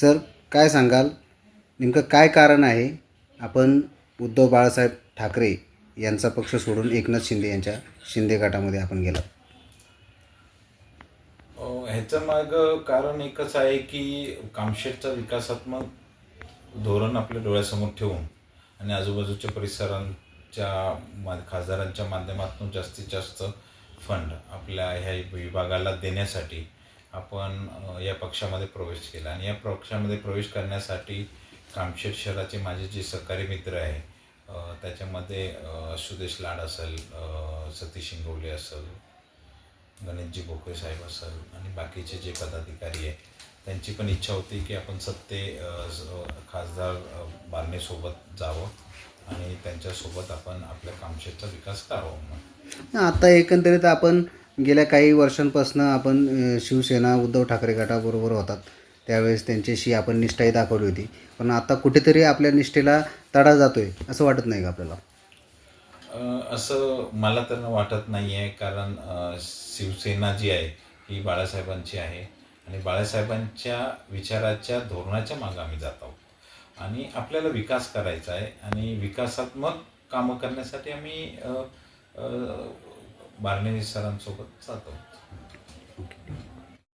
Sir काय सांगाल? नेमकं काय कारण आहे? आपण उद्धव बाळासाहेब ठाकरे यांचा पक्ष सोडून एकनाथ शिंदे यांच्या शिंदे गटामध्ये आपण गेला ह्याचं मार्ग कारण एकच आहे की कामशेतचा विकासात्मक धोरण आपल्या डोळ्यासमोर ठेवून आणि आजूबाजूच्या परिसरांच्या मा खासदारांच्या माध्यमातून जास्तीत जास्त फंड आपल्या ह्या विभागाला देण्यासाठी आपण या पक्षामध्ये प्रवेश केला. आणि या पक्षामध्ये प्रवेश करण्यासाठी कामशेत शहराचे माझे जे सहकारी मित्र आहे त्याच्यामध्ये सुदेश लाड असेल सतीश शिंगवले असेल गणेशजी भोकरे साहेब असेल आणि बाकीचे जे पदाधिकारी आहे त्यांची पण इच्छा होती की आपण सत्ते खासदार बारणेसोबत जावं आणि त्यांच्यासोबत आपण आपल्या कामशेतचा विकास करावा म्हणून. आता एकंदरीत आपण गेल्या काही वर्षांपासून आपण शिवसेना उद्धव ठाकरे गटाबरोबर होतात. त्यावेळेस त्यांच्याशी आपण निष्ठाही दाखवली होती. पण आता कुठेतरी आपल्या निष्ठेला तडा जातोय असं वाटत नाही का आपल्याला? असं मला तर वाटत नाही आहे कारण शिवसेना जी आहे ही बाळासाहेबांची आहे. आणि बाळासाहेबांच्या विचाराच्या धोरणाच्या मागं आम्ही जात आहोत. आणि आपल्याला विकास करायचा आहे. आणि विकासात्मक कामं करण्यासाठी आम्ही बार्नेनी सरांसोबत जातो.